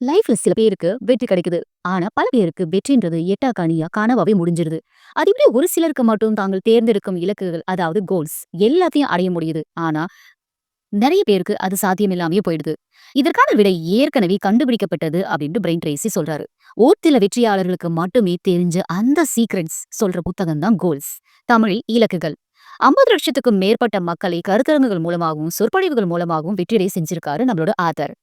லைஃப்ல சில பேருக்கு வெற்றி கிடைக்குது. ஆனா பல பேருக்கு வெற்றின்றது எட்டா கனியா கனவாவே முடிஞ்சிருது. அது மாதிரி ஒரு சிலருக்கு மட்டும் தாங்கள் தேர்ந்தெடுக்கும் இலக்குகள் அதாவது கோல்ஸ் எல்லாத்தையும் அடைய முடியுது. ஆனா நிறைய பேருக்கு அது சாத்தியமில்லாமயே போயிடுது. இதற்கான விடை ஏற்கனவே கண்டுபிடிக்கப்பட்டது அப்படின்னு பிரெயின் ட்ரேசி சொல்றாரு. ஒரு சில வெற்றியாளர்களுக்கு மட்டுமே தெரிஞ்ச அந்த சீக்ரெட்ஸ் சொல்ற புத்தகம் தான் கோல்ஸ். தமிழில் இலக்குகள். 50 லட்சத்துக்கும் மேற்பட்ட மக்களை கருத்தரங்குகள் மூலமாகவும், சொற்பொழிவுகள் மூலமாகவும் வெற்றியடை செஞ்சிருக்காரு நம்மளோட author.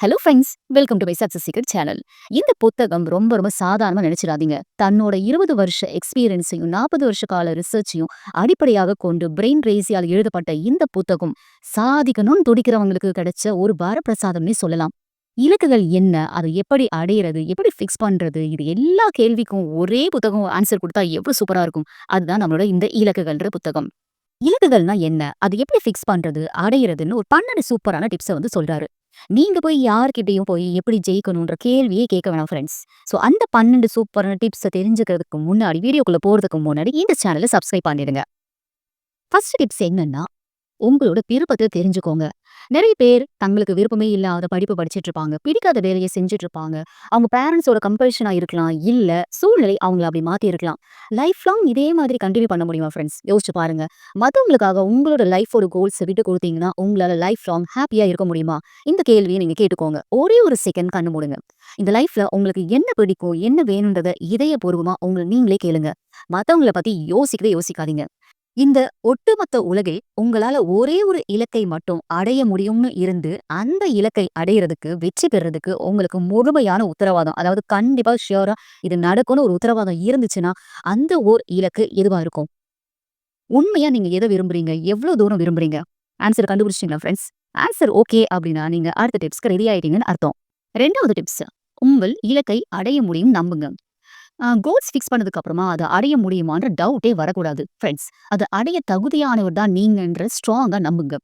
Hello friends welcome to my success secret channel இந்த புத்தகம் ரொம்ப ரொம்ப சாதாரணமா நினைச்சிடாதீங்க. தன்னோட இருபது வருஷ எக்ஸ்பீரியன்ஸையும் நாற்பது வருஷ கால ரிசர்ச்சையும் அடிப்படையாக கொண்டு பிரெயின் ரேசியால் எழுதப்பட்ட இந்த புத்தகம் சாதிக்கணும்னு துடிக்கிறவங்களுக்கு கிடைச்ச ஒரு வரப்பிரசாதம்னே சொல்லலாம். இலக்குகள் என்ன அதை எப்படி அடையிறது எப்படி ஃபிக்ஸ் பண்றது இது எல்லா கேள்விக்கும் ஒரே புத்தகம் ஆன்சர் கொடுத்தா எவ்வளவு சூப்பரா இருக்கும். அதுதான் நம்மளோட இந்த இலக்குகள்ன்ற புத்தகம். இலக்குகள்னா என்ன அது எப்படி ஃபிக்ஸ் பண்றது அடையிறதுன்னு ஒரு பன்னெண்டு சூப்பரான டிப்ஸை வந்து சொல்றாரு. நீங்க போய் யார்கிட்டயும் போய் எப்படி ஜெயிக்கணுன்ற கேள்வியே கேட்க வேணாம் ஃப்ரெண்ட்ஸ் ஸோ அந்த பன்னெண்டு சூப்பரான டிப்ஸை தெரிஞ்சுக்கிறதுக்கு முன்னாடி வீடியோக்குள்ள போறதுக்கு முன்னாடி இந்த சேனலை சப்ஸ்கிரைப் பண்ணிடுங்க. ஃபர்ஸ்ட் டிப்ஸ் என்னன்னா உங்களோட விருப்பத்தை தெரிஞ்சுக்கோங்க. நிறைய பேர் தங்களுக்கு விருப்பமே இல்லாத படிப்பு படிச்சிட்டு இருப்பாங்க. பிடிக்காத வேலையை செஞ்சுட்டு இருப்பாங்க. அவங்க பேரண்ட்ஸோட கம்பல்ஷனா இருக்கலாம். இல்ல சூழ்நிலை அவங்கள அப்படி மாத்தி இருக்கலாம். லைஃப் லாங் இதே மாதிரி கண்டினியூ பண்ண முடியுமா ஃப்ரெண்ட்ஸ் யோசிச்சு பாருங்க. மத்தவங்களுக்காக உங்களோட லைஃபோட கோல்ஸை விட்டு கொடுத்தீங்கன்னா உங்களால லைஃப் லாங் ஹாப்பியா இருக்க முடியுமா? இந்த கேள்வியை நீங்க கேட்டுக்கோங்க. ஒரே ஒரு செகண்ட் கண்ணு மூடுங்க. இந்த லைஃப்ல உங்களுக்கு என்ன பிடிக்கும் என்ன வேணுன்றத இதயபூர்வமா உங்களை நீங்களே கேளுங்க. மத்தவங்கள பத்தி யோசிக்கவே யோசிக்காதீங்க. இந்த ஒட்டுமொத்த உலகில் உங்களால ஒரே ஒரு இலக்கை மட்டும் அடைய முடியும்னு இருந்து அந்த இலக்கை அடையிறதுக்கு வெற்றி பெறதுக்கு உங்களுக்கு முழுமையான உத்தரவாதம் அதாவது கண்டிப்பா ஷியோரா இது நடக்கும்னு ஒரு உத்தரவாதம் இருந்துச்சுன்னா அந்த ஓர் இலக்கு எதுவா இருக்கும்? உண்மையா நீங்க எதை விரும்புறீங்க? எவ்வளவு தூரம் விரும்புறீங்க? ஆன்சர் கண்டுபிடிச்சிட்டீங்களா ஃப்ரெண்ட்ஸ் ஆன்சர் ஓகே அப்படின்னா நீங்க அடுத்த டிப்ஸ்க்கு ரெடி ஆயிட்டீங்கன்னு அர்த்தம். ரெண்டாவது டிப்ஸ் உங்கள் இலக்கை அடைய முடியும் நம்புங்க. கோல்ஸ் ஃபிக்ஸ் பண்ணதுக்கு அப்புறமா அதை அடைய முடியுமான்ற டவுட்டே வரக்கூடாது ஃப்ரெண்ட்ஸ் அதை அடைய தகுதியானவர் தான் நீங்கன்ற ஸ்ட்ராங்கா நம்புங்க.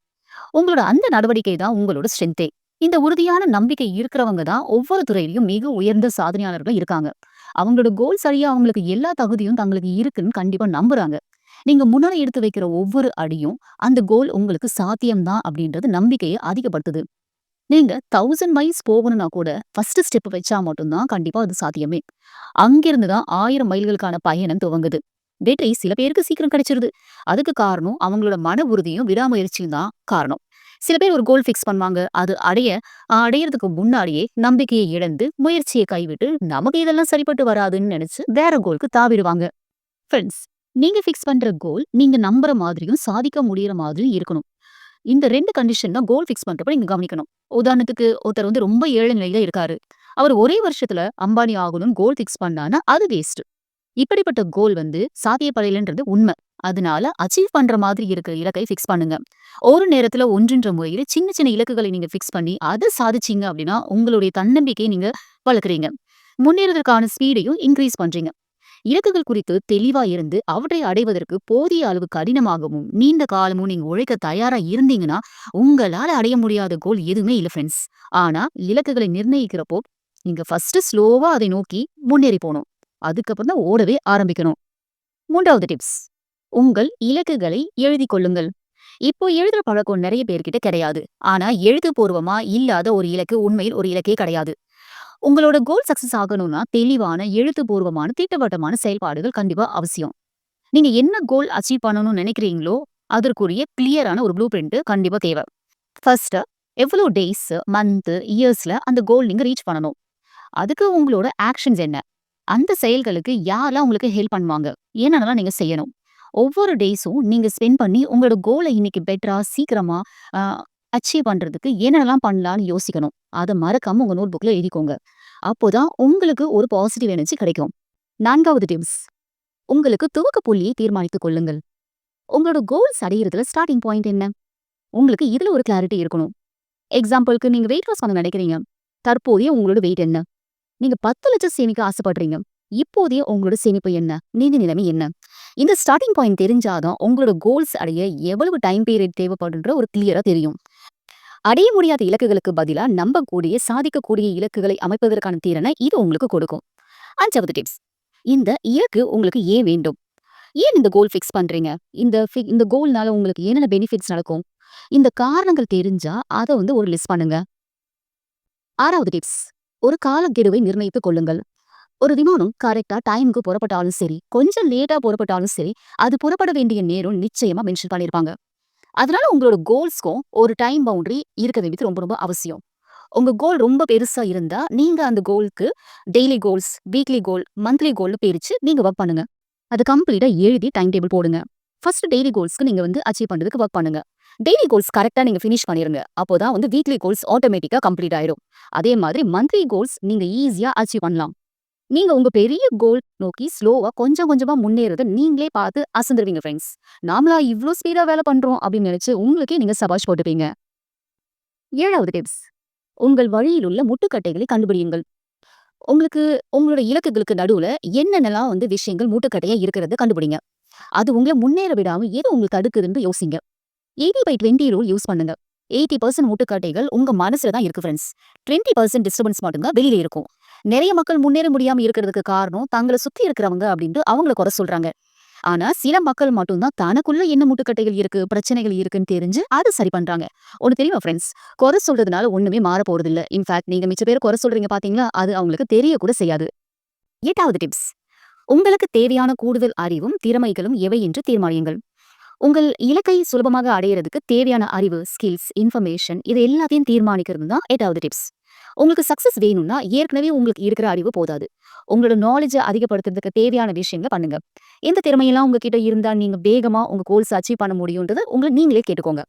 உங்களோட அந்த நடவடிக்கை தான் உங்களோட ஸ்ட்ரென்த்தே இந்த உறுதியான நம்பிக்கை இருக்கிறவங்க தான் ஒவ்வொரு துறையிலையும் மிக உயர்ந்த சாதனையாளர்கள் இருக்காங்க. அவங்களோட கோல் சரியா அவங்களுக்கு எல்லா தகுதியும் தங்களுக்கு இருக்குன்னு கண்டிப்பா நம்புறாங்க. நீங்க முன்னாடி எடுத்து வைக்கிற ஒவ்வொரு அடியும் அந்த கோல் உங்களுக்கு சாத்தியம்தான் அப்படின்றது நம்பிக்கையை அதிகப்படுத்துது. நீங்க தௌசண்ட் மைல்ஸ் போகணும்னா கூட ஃபர்ஸ்ட் ஸ்டெப் வச்சா மட்டும்தான் கண்டிப்பா அது சாத்தியமே. அங்கிருந்து தான் ஆயிரம் மைல்களுக்கான பயணம் துவங்குது. வெற்றி சில பேருக்கு சீக்கிரம் கிடைச்சிருது. அதுக்கு காரணம் அவங்களோட மன உறுதியும் விடாமுயற்சியும் தான் காரணம். சில பேர் ஒரு கோல் ஃபிக்ஸ் பண்ணுவாங்க. அது அடைய அடையறதுக்கு முன்னாடியே நம்பிக்கையை இழந்து முயற்சியை கைவிட்டு நமக்கு இதெல்லாம் சரிப்பட்டு வராதுன்னு நினைச்சு வேற கோலுக்கு தாவிடுவாங்க. ஃப்ரெண்ட்ஸ் நீங்க ஃபிக்ஸ் பண்ற கோல் நீங்க நம்புற மாதிரியும் சாதிக்க முடியற மாதிரியும் இருக்கணும். இந்த ரெண்டு கண்டிஷன் தான் கோல் ஃபிக்ஸ் பண்றப்ப நீங்க கவனிக்கணும். உதாரணத்துக்கு ஒருத்தர் வந்து ரொம்ப ஏழை நிலையில இருக்காரு. அவர் ஒரே வருஷத்துல அம்பானி ஆகணும்னு கோல் ஃபிக்ஸ் பண்ணானா அது வேஸ்ட் இப்படிப்பட்ட கோல் வந்து சாத்தியப்படையலன்றது உண்மை. அதனால அச்சீவ் பண்ற மாதிரி இருக்கிற இலக்கை ஃபிக்ஸ் பண்ணுங்க. ஒரு நேரத்துல ஒன்றின்ற முறையில சின்ன சின்ன இலக்குகளை நீங்க ஃபிக்ஸ் பண்ணி அதை சாதிச்சீங்க அப்படின்னா உங்களுடைய தன்னம்பிக்கையை நீங்க வளர்க்குறீங்க. முன்னேறதற்கான ஸ்பீடையும் இன்க்ரீஸ் பண்றீங்க. இலக்குகள் குறித்து தெளிவா இருந்து அவற்றை அடைவதற்கு போதிய அளவு கடினமாகவும் நீண்ட காலமும் நீங்க உழைக்க தயாரா இருந்தீங்கன்னா உங்களால அடைய முடியாத கோல் எதுவுமே இல்லை ஃப்ரெண்ட்ஸ் ஆனா இலக்குகளை நிர்ணயிக்கிறப்போ நீங்க ஃபர்ஸ்ட் ஸ்லோவா அதை நோக்கி முன்னேறி போகணும். அதுக்கப்புறம் தான் ஓடவே ஆரம்பிக்கணும். மூன்றாவது டிப்ஸ் உங்கள் இலக்குகளை எழுதி கொள்ளுங்கள். இப்போ எழுதுற பழக்கம் நிறைய பேர்கிட்ட கிடையாது. ஆனா எழுத்துப்பூர்வமா இல்லாத ஒரு இலக்கு உண்மையில் ஒரு இலக்கே கிடையாது. உங்களோட கோல் சக்சஸ் ஆகணும்னா தெளிவான எழுத்துப்பூர்வமான திட்டவட்டமான செயல்பாடுகள் கண்டிப்பா அவசியம். நீங்க என்ன கோல் அச்சீவ் பண்ணணும்னு நினைக்கிறீங்களோ அதற்குரிய கிளியரான ஒரு ப்ளூ பிரிண்ட் கண்டிப்பா தேவை. ஃபர்ஸ்ட் எவ்வளோ டேஸ் மந்த் இயர்ஸ்ல அந்த கோல் நீங்க ரீச் பண்ணணும். அதுக்கு உங்களோட ஆக்ஷன்ஸ் என்ன? அந்த செயல்களுக்கு யாரெல்லாம் உங்களுக்கு ஹெல்ப் பண்ணுவாங்க? என்னென்னலாம் நீங்க செய்யணும்? ஒவ்வொரு டேஸும் நீங்க ஸ்பெண்ட் பண்ணி உங்களோட கோலை இன்னைக்கு பெட்டரா சீக்கிரமா அச்சீவ் பண்றதுக்கு என்னென்னலாம் பண்ணலாம்னு யோசிக்கணும். அதை மறக்காம உங்க நோட் புக்ல எழுதிக்கோங்க. அப்போதான் உங்களுக்கு ஒரு பாசிட்டிவ் எனர்ஜி கிடைக்கும். நான்காவது டிப்ஸ் உங்களுக்கு துவக்க புள்ளியை தீர்மானித்துக் கொள்ளுங்கள். உங்களோட கோல்ஸ் அடையிறதுல ஸ்டார்டிங் பாயிண்ட் என்ன? உங்களுக்கு இதுல ஒரு கிளாரிட்டி இருக்கணும். எக்ஸாம்பிளுக்கு நீங்க வெயிட் லாஸ் பண்ண நினைக்கிறீங்க. தற்போதைய உங்களோட வெயிட் என்ன? நீங்க பத்து லட்சம் சேமிக்க ஆசைப்படுறீங்க. இப்போதைய உங்களோட சேமிப்பு என்ன? நிதி நிலைமை என்ன? இந்த ஸ்டார்டிங் பாயிண்ட் தெரிஞ்சாதான் உங்களோட கோல்ஸ் அடைய எவ்வளவு டைம் பீரியட் தேவைப்படுன்ற ஒரு கிளியரா தெரியும். அடைய முடியாத இலக்குகளுக்கு பதிலா நம்பக்கூடிய சாதிக்கக்கூடிய இலக்குகளை அமைப்பதற்கான திறனை இது உங்களுக்கு கொடுக்கும். அஞ்சாவது டிப்ஸ் இந்த இலக்கு உங்களுக்கு ஏன் வேண்டும்? ஏன் இந்த கோல் ஃபிக்ஸ் பண்றீங்க? இந்த இந்த கோல்னால உங்களுக்கு என்னென்ன பெனிஃபிட்ஸ் நடக்கும்? இந்த காரணங்கள் தெரிஞ்சா அதை வந்து ஒரு லிஸ்ட் பண்ணுங்க. ஆறாவது டிப்ஸ் ஒரு காலக்கெடுவை நிர்ணயித்துக் கொள்ளுங்கள். ஒரு விமானம் கரெக்டா டைமுக்கு புறப்பட்டாலும் சரி கொஞ்சம் லேட்டா புறப்பட்டாலும் சரி அது புறப்பட வேண்டிய நேரம் நிச்சயமா மென்ஷன் பண்ணியிருப்பாங்க அதனால உங்களோட கோல்ஸ்க்கும் ஒரு டைம் பவுண்டரி இருக்கிறது வேண்டியது ரொம்ப ரொம்ப அவசியம். உங்க கோல் ரொம்ப பெருசா இருந்தா நீங்க அந்த கோலுக்கு daily goals weekly goal monthly கோல்னு பிரிச்சு நீங்க ஒர்க் பண்ணுங்க. அது கம்ப்ளீட்டாக எழுதி டைம் டேபிள் போடுங்க. ஃபர்ஸ்ட் டெய்லி கோல்ஸ்க்கு நீங்க வந்து அச்சீவ் பண்றதுக்கு ஒர்க் பண்ணுங்க. டெய்லி கோல்ஸ் கரெக்டா நீங்க ஃபினிஷ் பண்ணிருங்க. அப்போதான் வந்து வீக்லி கோல்ஸ் ஆட்டோமேட்டிக்கா கம்ப்ளீட் ஆயிரும். அதே மாதிரி மந்த்லி கோல்ஸ் நீங்க ஈஸியா அச்சீவ் பண்ணலாம். நீங்க உங்க பெரிய கோல் நோக்கி ஸ்லோவா கொஞ்சம் கொஞ்சமா முன்னேறத நீங்களே பார்த்து அசந்துருவீங்க ஃப்ரெண்ட்ஸ் நாமளா இவ்ளோ ஸ்பீடா வேலை பண்றோம் அப்படின்னு நினைச்சு உங்களுக்கே நீங்க சபாஷ் போட்டுப்பீங்க. ஏழாவது டிப்ஸ் உங்கள் வழியில் உள்ள முட்டுக்கட்டைகளை கண்டுபிடியுங்கள். உங்களுக்கு உங்களோட இலக்குகளுக்கு நடுவுல என்னென்னலாம் வந்து விஷயங்கள் மூட்டுக்கட்டையா இருக்கிறத கண்டுபிடிங்க. அது உங்களை முன்னேற விடாம ஏதோ உங்களுக்கு தடுக்குதுன்னு யோசிங்க. Eighty by twenty rule use பண்ணுங்க. எயிட்டி பர்சன்ட் முட்டுக்கட்டைகள் உங்க மனசுல தான் இருக்கு ஃப்ரெண்ட்ஸ் டுவெண்ட்டி பர்சன்ட் டிஸ்டர்பன்ஸ் மட்டும்தான் வெளியில இருக்கும். நிறைய மக்கள் முன்னேற முடியாம இருக்கிறதுக்கு காரணம் தங்களை சுத்தி இருக்கிறவங்க அப்படின்ட்டு அவங்கள குறை சொல்றாங்க. ஆனா சில மக்கள் மட்டும்தான் தனக்குள்ள என்ன முட்டுக்கட்டைகள் இருக்கு பிரச்சனைகள் இருக்குன்னு தெரிஞ்சு அது சரி பண்றாங்க. ஒன்னு தெரியுமா ஃப்ரெண்ட்ஸ் குறை சொல்றதுனால ஒண்ணுமே மாற போறது இல்லை இன்ஃபேக்ட் நீங்க மிச்ச பேர் குறை சொல்றீங்க பாத்தீங்களா? அது அவங்களுக்கு தெரிய கூட செய்யாது. எட்டாவது டிப்ஸ் உங்களுக்கு தேவையான கூடுதல் அறிவும் திறமைகளும் எவை என்று தீர்மானியுங்கள். உங்கள் இலக்கை சுலபமாக அடையிறதுக்கு தேவையான அறிவு ஸ்கில்ஸ் இன்ஃபர்மேஷன் இது எல்லாத்தையும் தீர்மானிக்கிறது தான் எட்டாவது டிப்ஸ் உங்களுக்கு சக்சஸ் வேணும்னா ஏற்கனவே உங்களுக்கு இருக்கிற அறிவு போதாது. உங்களோட நாலேஜை அதிகப்படுத்துறதுக்கு தேவையான விஷயங்களை பண்ணுங்க. எந்த திறமையெல்லாம் உங்ககிட்ட இருந்தா நீங்க வேகமா உங்க கோல்ஸ் அச்சீவ் பண்ண முடியும்ன்றது உங்களை நீங்களே கேட்டுக்கோங்க.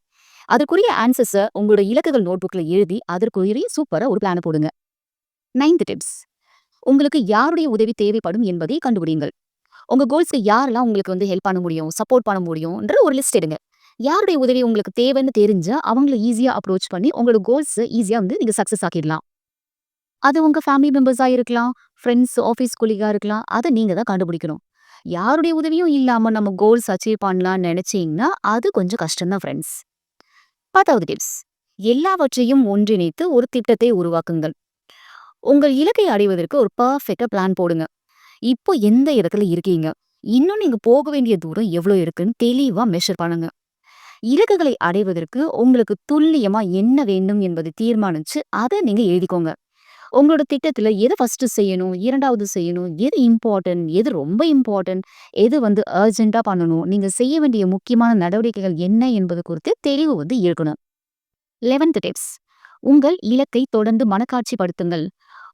அதற்குரிய ஆன்சர்ஸை உங்களோட இலக்குகள் நோட்புக்ல எழுதி அதற்குரிய சூப்பரா ஒரு பிளான போடுங்க. நைன்த் டிப்ஸ் உங்களுக்கு யாருடைய உதவி தேவைப்படும் என்பதை கண்டுபிடிங்கள். உங்க கோல்ஸ்க்கு யாரெல்லாம் உங்களுக்கு வந்து ஹெல்ப் பண்ண முடியும் சப்போர்ட் பண்ண முடியும்ன்ற ஒரு லிஸ்ட் எடுங்க. யாருடைய உதவி உங்களுக்கு தேவைன்னு தெரிஞ்சு அவங்கள ஈஸியா அப்ரோச் பண்ணி உங்களோட கோல்ஸ் ஈஸியா வந்து நீங்க சக்சஸ் ஆக்கிடலாம். அது உங்க ஃபேமிலி மெம்பர்ஸா இருக்கலாம் ஃப்ரெண்ட்ஸ் ஆஃபீஸ் கொலிகா இருக்கலாம் அதை நீங்க தான் கண்டுபிடிக்கணும். யாருடைய உதவியும் இல்லாம நம்ம கோல்ஸ் அச்சீவ் பண்ணலாம்னு நினைச்சீங்கன்னா அது கொஞ்சம் கஷ்டம்தான் ஃப்ரெண்ட்ஸ் பத்தாவது டிப்ஸ் எல்லாவற்றையும் ஒன்றிணைத்து ஒரு திட்டத்தை உருவாக்குங்கள். உங்கள் இலக்கை அடைவதற்கு ஒரு பர்ஃபெக்டாக பிளான் போடுங்க. இப்போ எந்த இடத்துல இருக்கீங்க? இன்னும் நீங்க போக வேண்டிய தூரம் எவ்வளோ இருக்குன்னு தெளிவா மெஷர் பண்ணுங்க. இலக்குகளை அடைவதற்கு உங்களுக்கு துல்லியமா என்ன வேண்டும் என்பதை தீர்மானிச்சு அதை நீங்கள் எழுதிக்கோங்க. உங்களோட திட்டத்துல எது ஃபர்ஸ்ட் செய்யணும்? இரண்டாவது செய்யணும்? எது இம்பார்ட்டன்ட் எது ரொம்ப இம்பார்ட்டன்ட் எது வந்து அர்ஜென்ட்டா பண்ணணும்? நீங்க செய்ய வேண்டிய முக்கியமான நடவடிக்கைகள் என்ன என்பது குறித்து தெளிவு வந்து இருக்கணும். லெவன்த் டிப்ஸ் உங்கள் இலக்கை தொடர்ந்து மனக்காட்சிப்படுத்துங்கள்.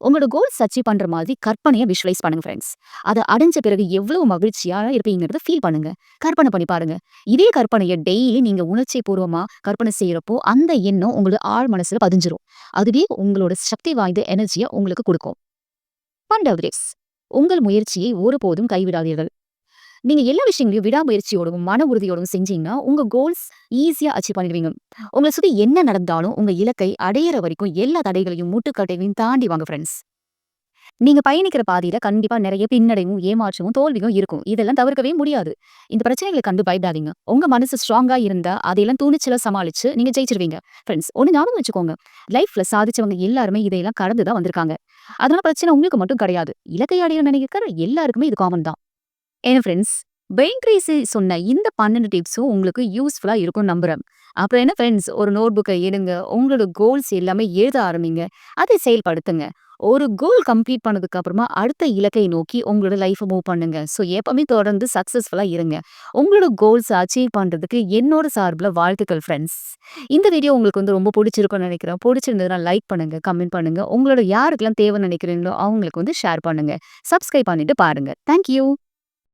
உங்களோட கோல்ஸ் அச்சீவ் பண்ற மாதிரி கற்பனையை விஷுவலைஸ் பண்ணுங்க ஃப்ரெண்ட்ஸ் அதை அடைஞ்ச பிறகு எவ்வளவு மகிழ்ச்சியா இருப்பீங்கிறத ஃபீல் பண்ணுங்க. கற்பனை பண்ணி பாருங்க. இதே கற்பனையை டெய்லி நீங்க உணர்ச்சி பூர்வமா கற்பனை செய்யறப்போ அந்த எண்ணம் உங்களோட ஆழ் மனசுல பதிஞ்சிரும். அதுவே உங்களோட சக்தி வாய்ந்த எனர்ஜியை உங்களுக்கு கொடுக்கும். பண்டவ் உங்கள் முயற்சியை ஒருபோதும் கைவிடாதீர்கள். நீங்க எல்லா விஷயங்களையும் விடாமுயற்சியோடும் மன உறுதியோடும் செஞ்சீங்கன்னா உங்க கோல்ஸ் ஈஸியா அச்சீவ் பண்ணிடுவீங்க. உங்களை சுத்தி என்ன நடந்தாலும் உங்க இலக்கை அடையிற வரைக்கும் எல்லா தடைகளையும் முட்டுக்கட்டைகளையும் தாண்டி வாங்க ஃப்ரெண்ட்ஸ் நீங்க பயணிக்கிற பாதையில கண்டிப்பா நிறைய பின்னடைவும் ஏமாற்றமும் தோல்வியும் இருக்கும். இதெல்லாம் தவிர்க்கவே முடியாது. இந்த பிரச்சனைகளை கண்டு பயப்படாதீங்க. உங்க மனசு ஸ்ட்ராங்கா இருந்தா அதையெல்லாம் துணிச்சல சமாளிச்சு நீங்க ஜெயிச்சிருவீங்க. ஃப்ரெண்ட்ஸ் ஒன்னு ஞாபகம் வச்சுக்கோங்க. லைஃப்ல சாதிச்சவங்க எல்லாருமே இதையெல்லாம் கடந்து தான் வந்திருக்காங்க. அதனால பிரச்சனை உங்களுக்கு மட்டும் கிடையாது. இலக்கை அடைய நினைக்கிற எல்லாருக்குமே இது காமன் தான். ஏன் ஃப்ரெண்ட்ஸ் பெயின் சொன்ன இந்த பன்னெண்டு டிப்ஸும் உங்களுக்கு யூஸ்ஃபுல்லா இருக்கும் நம்புறேன். அப்புறம் என்ன ஃப்ரெண்ட்ஸ் ஒரு நோட் புக்கை எடுங்க உங்களோட கோல்ஸ் எல்லாமே எழுத ஆரம்பிங்க அதை செயல்படுத்துங்க. ஒரு கோல் கம்ப்ளீட் பண்ணதுக்கு அப்புறமா அடுத்த இலக்கை நோக்கி உங்களோட லைஃப்பை மூவ் பண்ணுங்க. ஸோ எப்பவுமே தொடர்ந்து சக்ஸஸ்ஃபுல்லா இருங்க. உங்களோட கோல்ஸ் அச்சீவ் பண்றதுக்கு என்னோட சார்பில் வாழ்த்துக்கள் ஃப்ரெண்ட்ஸ் இந்த வீடியோ உங்களுக்கு வந்து ரொம்ப பிடிச்சிருக்கும்னு நினைக்கிறேன். பிடிச்சிருந்ததுன்னா லைக் பண்ணுங்க கமெண்ட் பண்ணுங்க. உங்களோட யாருக்கெல்லாம் தேவை நினைக்கிறீங்களோ அவங்களுக்கு வந்து ஷேர் பண்ணுங்க. சப்ஸ்கிரைப் பண்ணிட்டு பாருங்க. தேங்க்யூ